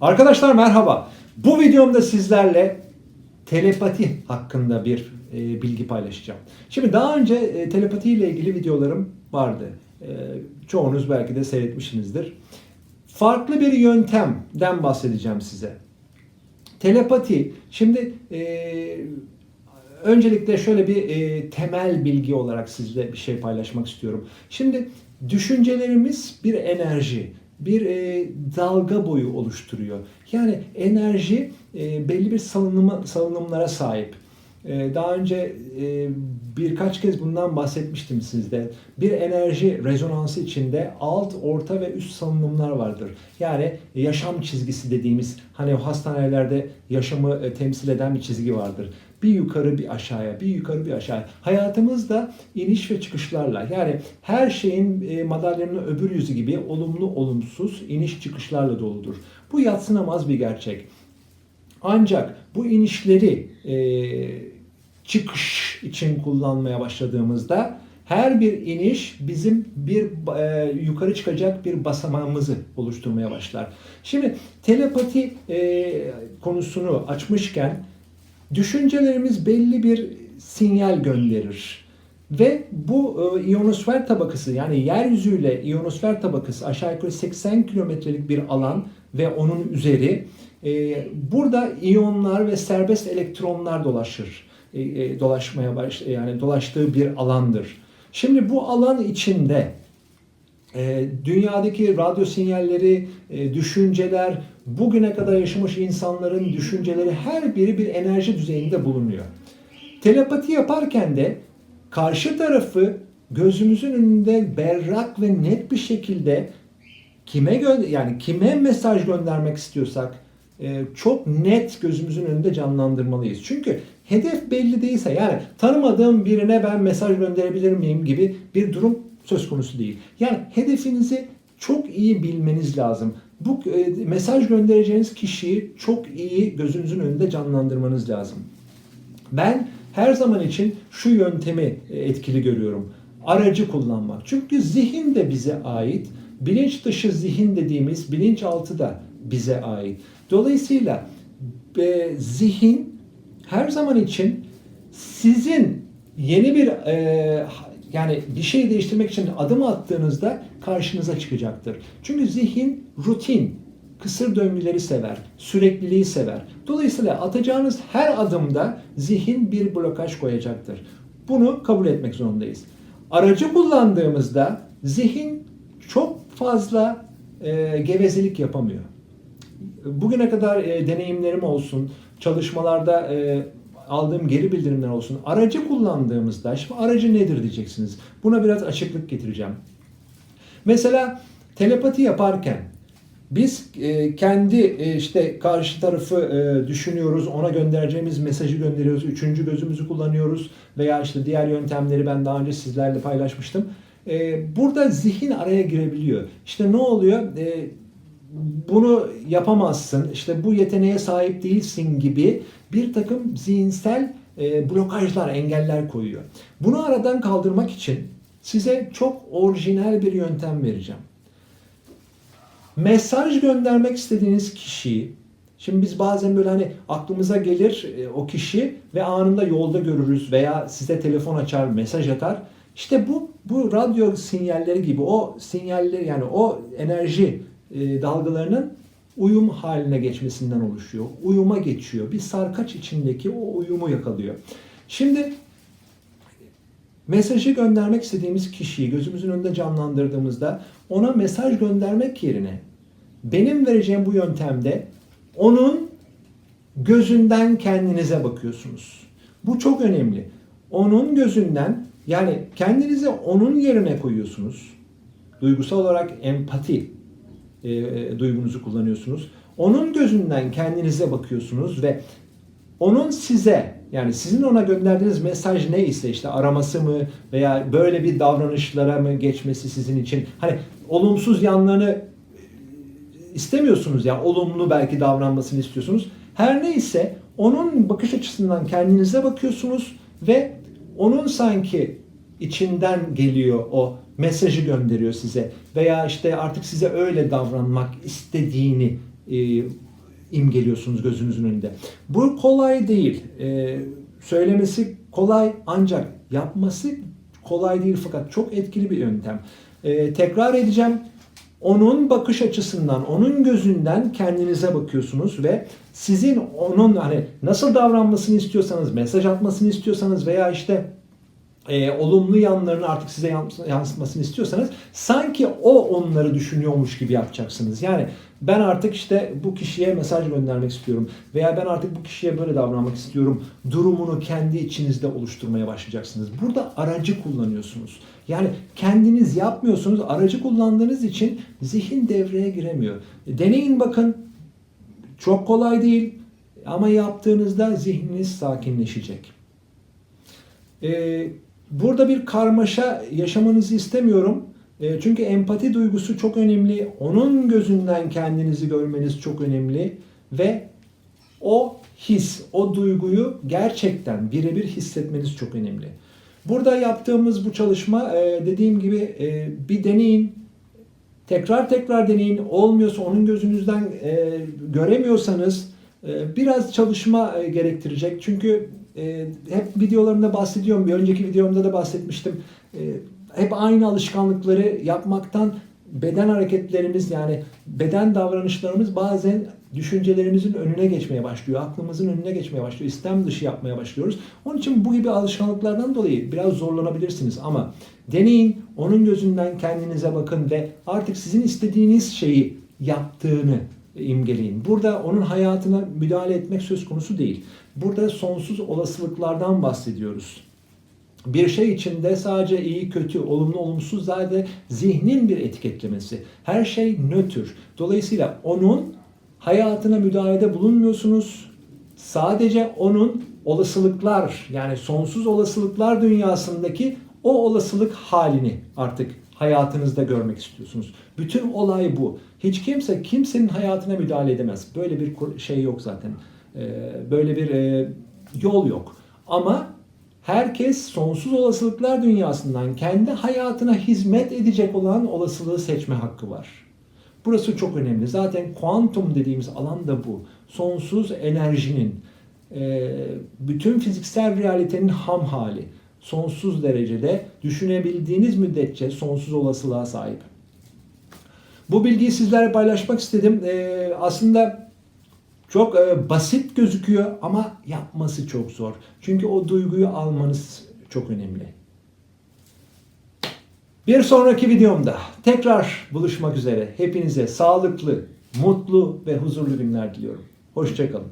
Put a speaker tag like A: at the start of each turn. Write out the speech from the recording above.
A: Arkadaşlar merhaba. Bu videomda sizlerle telepati hakkında bir e, bilgi paylaşacağım. Şimdi daha önce e, telepati ile ilgili videolarım vardı. E, çoğunuz belki de seyretmişsinizdir. Farklı bir yöntemden bahsedeceğim size. Telepati, şimdi e, öncelikle şöyle bir e, temel bilgi olarak sizle bir şey paylaşmak istiyorum. Şimdi düşüncelerimiz bir enerji, bir e, dalga boyu oluşturuyor. Yani enerji e, belli bir salınıma, salınımlara sahip. E, daha önce e, birkaç kez bundan bahsetmiştim sizde. Bir enerji rezonansı içinde alt, orta ve üst salınımlar vardır. Yani yaşam çizgisi dediğimiz hani o hastanelerde yaşamı e, temsil eden bir çizgi vardır. Bir yukarı bir aşağıya, bir yukarı bir aşağıya. Hayatımızda iniş ve çıkışlarla yani her şeyin e, madalyanın öbür yüzü gibi olumlu olumsuz iniş çıkışlarla doludur. Bu yatsınamaz bir gerçek. Ancak bu inişleri e, çıkış için kullanmaya başladığımızda her bir iniş bizim bir e, yukarı çıkacak bir basamağımızı oluşturmaya başlar. Şimdi telepati e, konusunu açmışken düşüncelerimiz belli bir sinyal gönderir. Ve bu e, ionosfer tabakası yani yeryüzüyle ionosfer tabakası aşağı yukarı 80 kilometrelik bir alan ve onun üzeri e, burada iyonlar ve serbest elektronlar dolaşır. E, e, dolaşmaya baş yani dolaştığı bir alandır. Şimdi bu alan içinde e, dünyadaki radyo sinyalleri, e, düşünceler, bugüne kadar yaşamış insanların düşünceleri her biri bir enerji düzeyinde bulunuyor. Telepati yaparken de karşı tarafı gözümüzün önünde berrak ve net bir şekilde kime gö- yani kime mesaj göndermek istiyorsak e, çok net gözümüzün önünde canlandırmalıyız. Çünkü hedef belli değilse yani tanımadığım birine ben mesaj gönderebilir miyim gibi bir durum söz konusu değil. Yani hedefinizi çok iyi bilmeniz lazım. Bu e, mesaj göndereceğiniz kişiyi çok iyi gözünüzün önünde canlandırmanız lazım. Ben her zaman için şu yöntemi e, etkili görüyorum. Aracı kullanmak. Çünkü zihin de bize ait. Bilinç dışı zihin dediğimiz bilinçaltı da bize ait. Dolayısıyla e, zihin her zaman için sizin yeni bir e, yani bir şey değiştirmek için adım attığınızda karşınıza çıkacaktır. Çünkü zihin rutin, kısır döngüleri sever, sürekliliği sever. Dolayısıyla atacağınız her adımda zihin bir blokaj koyacaktır. Bunu kabul etmek zorundayız. Aracı kullandığımızda zihin çok fazla e, gevezelik yapamıyor. Bugüne kadar e, deneyimlerim olsun, çalışmalarda e, aldığım geri bildirimler olsun. Aracı kullandığımızda, şimdi aracı nedir diyeceksiniz. Buna biraz açıklık getireceğim. Mesela telepati yaparken biz e, kendi e, işte karşı tarafı e, düşünüyoruz, ona göndereceğimiz mesajı gönderiyoruz, üçüncü gözümüzü kullanıyoruz veya işte diğer yöntemleri ben daha önce sizlerle paylaşmıştım. E, burada zihin araya girebiliyor. İşte ne oluyor? E, bunu yapamazsın, işte bu yeteneğe sahip değilsin gibi bir takım zihinsel e, blokajlar, engeller koyuyor. Bunu aradan kaldırmak için size çok orijinal bir yöntem vereceğim. Mesaj göndermek istediğiniz kişiyi, şimdi biz bazen böyle hani aklımıza gelir e, o kişi ve anında yolda görürüz veya size telefon açar, mesaj atar. İşte bu bu radyo sinyalleri gibi o sinyalleri yani o enerji e, dalgalarının uyum haline geçmesinden oluşuyor. Uyuma geçiyor. Bir sarkaç içindeki o uyumu yakalıyor. Şimdi mesajı göndermek istediğimiz kişiyi gözümüzün önünde canlandırdığımızda ona mesaj göndermek yerine benim vereceğim bu yöntemde onun gözünden kendinize bakıyorsunuz. Bu çok önemli. Onun gözünden yani kendinizi onun yerine koyuyorsunuz. Duygusal olarak empati e, duygunuzu kullanıyorsunuz. Onun gözünden kendinize bakıyorsunuz ve onun size yani sizin ona gönderdiğiniz mesaj neyse işte araması mı veya böyle bir davranışlara mı geçmesi sizin için hani olumsuz yanlarını istemiyorsunuz ya olumlu belki davranmasını istiyorsunuz. Her neyse onun bakış açısından kendinize bakıyorsunuz ve onun sanki içinden geliyor o mesajı gönderiyor size veya işte artık size öyle davranmak istediğini e, imgeliyorsunuz gözünüzün önünde. Bu kolay değil. Ee, söylemesi kolay ancak yapması kolay değil fakat çok etkili bir yöntem. Ee, tekrar edeceğim. Onun bakış açısından, onun gözünden kendinize bakıyorsunuz ve sizin onun hani nasıl davranmasını istiyorsanız, mesaj atmasını istiyorsanız veya işte e, olumlu yanlarını artık size yans- yansıtmasını istiyorsanız sanki o onları düşünüyormuş gibi yapacaksınız. Yani ben artık işte bu kişiye mesaj göndermek istiyorum veya ben artık bu kişiye böyle davranmak istiyorum durumunu kendi içinizde oluşturmaya başlayacaksınız. Burada aracı kullanıyorsunuz. Yani kendiniz yapmıyorsunuz. Aracı kullandığınız için zihin devreye giremiyor. Deneyin bakın. Çok kolay değil ama yaptığınızda zihniniz sakinleşecek. Ee, burada bir karmaşa yaşamanızı istemiyorum. Ee, çünkü empati duygusu çok önemli. Onun gözünden kendinizi görmeniz çok önemli. Ve o his, o duyguyu gerçekten birebir hissetmeniz çok önemli. Burada yaptığımız bu çalışma e, dediğim gibi e, bir deneyin. Tekrar tekrar deneyin. Olmuyorsa onun gözünüzden e, göremiyorsanız e, biraz çalışma e, gerektirecek. Çünkü e, hep videolarımda bahsediyorum. Bir önceki videomda da bahsetmiştim. E, hep aynı alışkanlıkları yapmaktan beden hareketlerimiz yani beden davranışlarımız bazen düşüncelerimizin önüne geçmeye başlıyor. Aklımızın önüne geçmeye başlıyor. İstem dışı yapmaya başlıyoruz. Onun için bu gibi alışkanlıklardan dolayı biraz zorlanabilirsiniz ama deneyin, onun gözünden kendinize bakın ve artık sizin istediğiniz şeyi yaptığını imgeleyin. Burada onun hayatına müdahale etmek söz konusu değil. Burada sonsuz olasılıklardan bahsediyoruz. Bir şey içinde sadece iyi, kötü, olumlu, olumsuz zaten zihnin bir etiketlemesi. Her şey nötr. Dolayısıyla onun hayatına müdahalede bulunmuyorsunuz. Sadece onun olasılıklar yani sonsuz olasılıklar dünyasındaki o olasılık halini artık hayatınızda görmek istiyorsunuz. Bütün olay bu. Hiç kimse kimsenin hayatına müdahale edemez. Böyle bir şey yok zaten. Ee, Böyle bir e, yol yok. Ama herkes sonsuz olasılıklar dünyasından kendi hayatına hizmet edecek olan olasılığı seçme hakkı var. Burası çok önemli. Zaten kuantum dediğimiz alan da bu. Sonsuz enerjinin, e, bütün fiziksel realitenin ham hali. Sonsuz derecede düşünebildiğiniz müddetçe sonsuz olasılığa sahip. Bu bilgiyi sizlerle paylaşmak istedim. E, aslında çok e, basit gözüküyor ama yapması çok zor. Çünkü o duyguyu almanız çok önemli. Bir sonraki videomda tekrar buluşmak üzere. Hepinize sağlıklı, mutlu ve huzurlu günler diliyorum. Hoşçakalın.